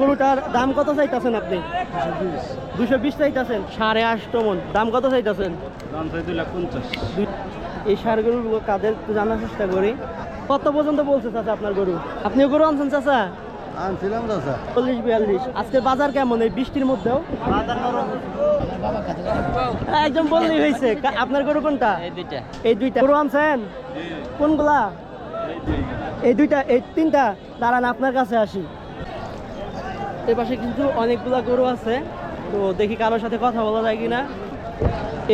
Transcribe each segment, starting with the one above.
গরুটার দাম কত চাইতেছেন আপনি? দুশো বিশ চাইতেছেন। সাড়ে আটশো মন। দাম কত চাইতেছেন? দাম চাই দুই লাখ পঞ্চাশ। এই সার গরুগুলো কাদের জানার চেষ্টা করি। কত পর্যন্ত বলছে চাচা আপনার গরু? আপনিও গরু আনছেন চাচা? আনছিলাম চাচা। চল্লিশ বিয়াল্লিশ। আজকে বাজার কেমন এই বৃষ্টির মধ্যেও? একদম বললেই হয়েছে। আপনার গরু কোনটা? এই দুইটা। গরু আনছেন? কোনগুলা? এই দুইটা এই তিনটা। দাঁড়ান আপনার কাছে আসি। এ পাশে কিন্তু অনেকগুলা গরু আছে। তো দেখি কারোর সাথে কথা বলা যায় কিনা।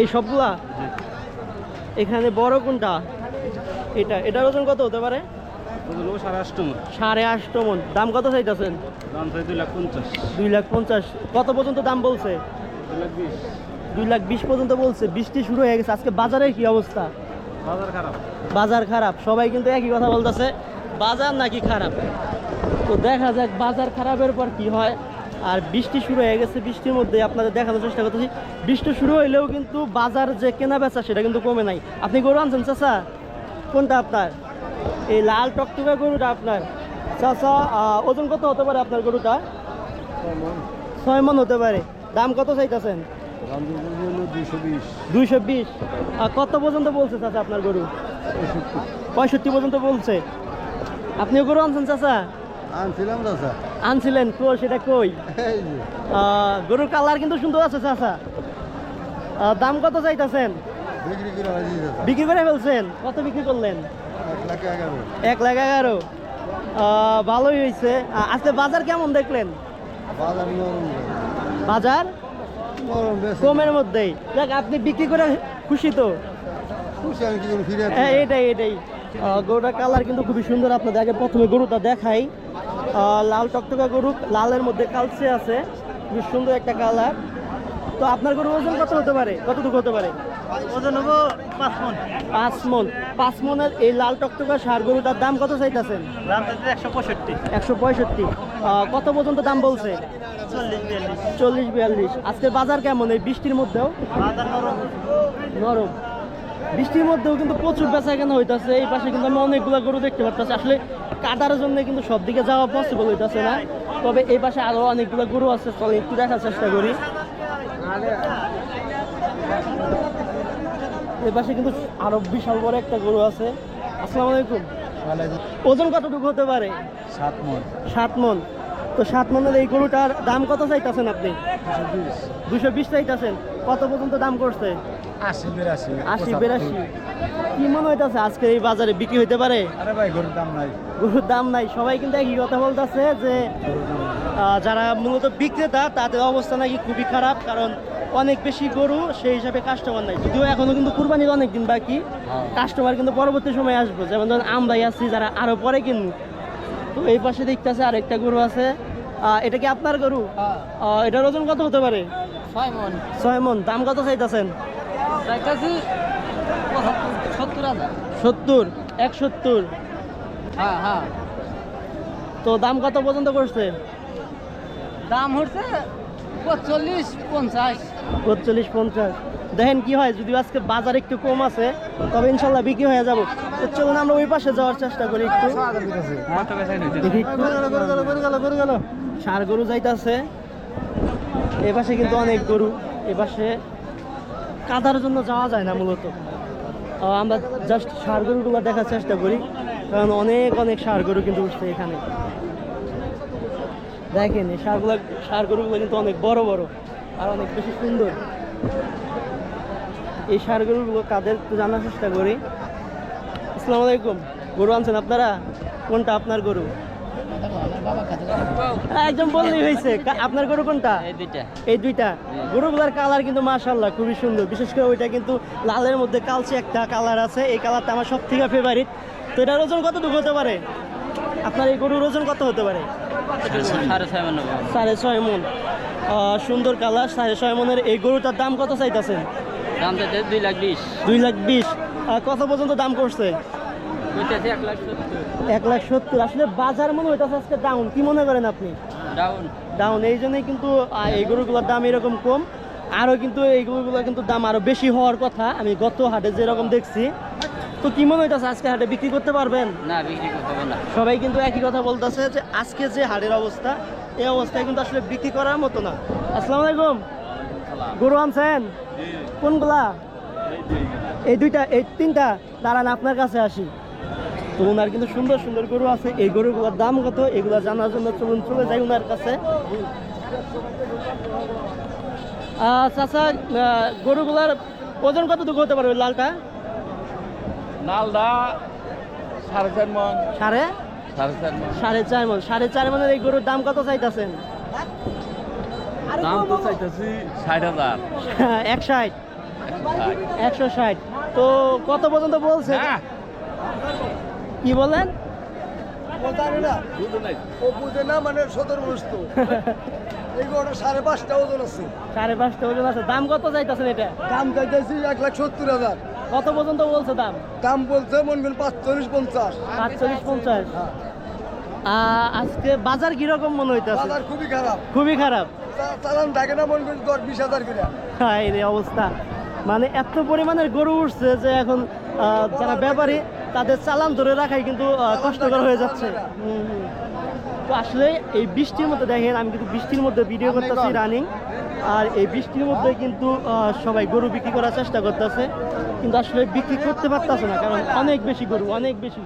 এই সবগুলা? এখানে বড় কোনটা? এটা এটার ওজন কত হতে পারে? সাড়ে আটশো মন। দাম কত চাইতেছেন? দুই লাখ পঞ্চাশ। কত পর্যন্ত দাম বলছে? দুই লাখ বিশ। দুই লাখ বিশ পর্যন্ত বলছে। বৃষ্টি শুরু হয়ে গেছে। আজকে বাজারের কি অবস্থা? বাজার খারাপ। বাজার খারাপ। সবাই কিন্তু একই কথা বলতেছে। বাজার নাকি খারাপ? তো দেখা যাক বাজার খারাপের পর কি হয়। আর বৃষ্টি শুরু হয়ে গেছে বৃষ্টির মধ্যে আপনাদের দেখানোর চেষ্টা করতেছি। বৃষ্টি শুরু হইলেও কিন্তু বাজার যে কেনা বেচা সেটা কিন্তু কমে নাই। আপনি গরু আনছেন চাচা? কোনটা আপনার? এই লাল টকটকা গরুটা আপনার। চাচা ওজন কত হতে পারে আপনার গরুটা? ছয় মন। হতে পারে। দাম কত চাইতেছেন? দুইশো বিশ। দুইশো বিশ। কত পর্যন্ত বলছে চাচা আপনার গরু? পঁয়ষট্টি পর্যন্ত বলছে। আপনিও গরু আনছেন চাচা? আনছিলাম চাচা আনছিলেন? তো সেটা কই? গরুর কালার কিন্তু সুন্দর আছে চাচা দাম কত চাইতেছেন? বিক্রি করে ফেলছেন? কত বিক্রি করলেন? এক লাখ এগারো। ভালোই হয়েছে আজকে বাজার কেমন দেখলেন? বাজার কমের মধ্যেই। দেখ আপনি বিক্রি করে খুশি তো? হ্যাঁ এটাই এটাই। গরুটার কালার কিন্তু খুবই সুন্দর। আপনাদের আগে প্রথমে গরুটা দেখাই। লাল টকটকা গরু লালের মধ্যে কালচে আছে খুবই সুন্দর একটা কালার। তো আপনার গরু ওজন কত হতে পারে? কতটুকু হতে পারে? ওজন হব পাঁচ মন। পাঁচ মন। পাঁচ মনের এই লাল টকটকা সার গরুটার দাম কত চাইতেছেন? একশো পঁয়ষট্টি। একশো পঁয়ষট্টি। কত পর্যন্ত দাম বলছে? চল্লিশ বিয়াল্লিশ। চল্লিশ বিয়াল্লিশ। আজকে বাজার কেমন এই বৃষ্টির মধ্যেও? নরম। বৃষ্টির মধ্যেও কিন্তু প্রচুর বেচা কেনা হইতাছে। এই পাশে কিন্তু আমি অনেকগুলো গরু দেখতে পাচ্ছি আসলে কাদার জন্য কিন্তু সব দিকে যাওয়া পসিবল হইতাছে না। তবে এই পাশে আরও অনেকগুলো গরু আছে চলে একটু দেখার চেষ্টা করি। এই পাশে কিন্তু আরও বিশাল বড় একটা গরু আছে। আসসালামু আলাইকুম। ওজন কতটুকু হতে পারে? সাত মন। সাত মন। তো সাত মনের এই গরুটার দাম কত চাইতেছেন আপনি? দুশো বিশ চাইতেছেন। কত পর্যন্ত দাম করছে? আশি বিরাশি আশি বিরাশি। কি মনে হইতাছে আজকে এই বাজারে বিক্রি হইতে পারে? আরে ভাই গরুর দাম নাই। গরুর দাম নাই। সবাই কিন্তু একই কথা বলতেছে যে যারা মূলত বিক্রেতা তাদের অবস্থা নাকি খুবই খারাপ কারণ অনেক বেশি গরু সেই হিসাবে কাস্টমার নাই। যদিও এখনও কিন্তু কুরবানির অনেক দিন বাকি কাস্টমার কিন্তু পরবর্তী সময় আসবে। যেমন ধরুন আমরাই আছি যারা আরও পরে কিনবো। তো এই পাশে দেখতেছে আরেকটা গরু আছে। এটা কি আপনার গরু? এটার ওজন কত হতে পারে? ছয় মন। ছয় মন। দাম কত চাইতেছেন? সত্তর এক সত্তর হ্যাঁ হ্যাঁ। তো দাম কত পর্যন্ত করছে? দাম হচ্ছে পঁচল্লিশ পঞ্চাশ। পঁচল্লিশ পঞ্চাশ। দেখেন কি হয়, যদি আজকে বাজার একটু কম আছে, তবে ইনশাল্লাহ বিক্রি হয়ে যাব। তো চলুন আমরা ওই পাশে যাওয়ার চেষ্টা করি একটু। ষাড় গরু যাইতাছে। এ পাশে কিন্তু অনেক গরু। এ পাশে কাদার জন্য যাওয়া যায় না মূলত। আমরা জাস্ট ষাড় গরুগুলো দেখার চেষ্টা করি, কারণ অনেক অনেক সার গরু কিন্তু উঠছে এখানে। দেখেন, এই ষাড়গুলো ষাড় গরুগুলো কিন্তু অনেক বড় বড়, আর অনেক বেশি সুন্দর। এই ষাড় গরুগুলো কাদের জানার চেষ্টা করি। আসসালামু আলাইকুম। গরু আনছেন আপনারা? কোনটা আপনার গরু? হ্যাঁ, একদম বললেই হয়েছে। আপনার গরু কোনটা? এই দুইটা। গরুগুলার কালার কিন্তু মাশাল্লাহ খুবই সুন্দর। বিশেষ করে ওইটা কিন্তু লালের মধ্যে কালচে একটা কালার আছে। এই কালারটা আমার সব থেকে ফেভারিট তো এটার ওজন কতটুকু হতে পারে? আপনার এই গরুর ওজন কত হতে পারে? সাড়ে ছয় মন। সাড়ে ছয় মন সুন্দর কালার। সাড়ে ছয় মনের এই গরুটার দাম কত চাইতেছেন? দাম দুই লাখ বিশ। দুই লাখ বিশ। কত পর্যন্ত দাম করছে? এক লাখ সত্তর। আসলে বাজার মনে হইতেছে আজকে ডাউন কি মনে করেন আপনি? ডাউন ডাউন এই জন্যই কিন্তু এই গরুগুলোর দাম এরকম কম। আরও কিন্তু এই গরুগুলোর কিন্তু দাম আরও বেশি হওয়ার কথা। আমি গত হাটে যেরকম দেখছি। তো কি মনে হইতাছে আজকে হাটে বিক্রি করতে পারবেন? না বিক্রি করতে না। সবাই কিন্তু একই কথা বলতেছে যে আজকে যে হাটের অবস্থা এই অবস্থায় কিন্তু আসলে বিক্রি করার মতো না। আসসালামু আলাইকুম। গরু আনছেন? কোনগুলা? এই দুইটা এই তিনটা। দাঁড়ান আপনার কাছে আসি। তো ওনার কিন্তু সুন্দর সুন্দর গরু আছে। এই গরুগুলোর দাম কত? এগুলো জানার জন্য চলুন চলে যাই ওনার কাছে। চাচা গরুগুলার ওজন কতটুকু হতে পারবে লালটা? নালদা সাড়ে চার মন। সাড়ে? সাড়ে চার মন। সাড়ে চার মন। সাড়ে চার মনের এই গরুর দাম কত চাইতেছেন? দাম তো চাইতেছি ষাট হাজার। এক ষাট একশো ষাট তো কত পর্যন্ত বলছে? কি বলেন ও না মানে সদর বস্তু এই সাড়ে পাঁচটা ওজন আছে। সাড়ে পাঁচটা ওজন আছে। দাম কত চাইতেছেন এটা? দাম চাইতেছি এক লাখ সত্তর হাজার। কত পর্যন্ত বলছে দাম? দাম বলছে মন করেন পাঁচচল্লিশ পঞ্চাশ। পাঁচচল্লিশ পঞ্চাশ। আজকে বাজার কীরকম মনে হইতেছে? বাজার খুবই খারাপ। খুবই খারাপ। চালান থাকে না মন করেন দশ বিশ হাজার করে। হ্যাঁ এই অবস্থা। মানে এত পরিমাণের গরু উঠছে যে এখন যারা ব্যাপারী তাদের চালান ধরে রাখাই কিন্তু কষ্টকর হয়ে যাচ্ছে। তো আসলে এই বৃষ্টির মধ্যে দেখেন আমি কিন্তু বৃষ্টির মধ্যে ভিডিও করতেছি রানিং। আর এই বৃষ্টির মধ্যে কিন্তু সবাই গরু বিক্রি করার চেষ্টা করতেছে। কিন্তু আসলে বিক্রি করতে পারতেছে না কারণ অনেক বেশি গরু অনেক বেশি।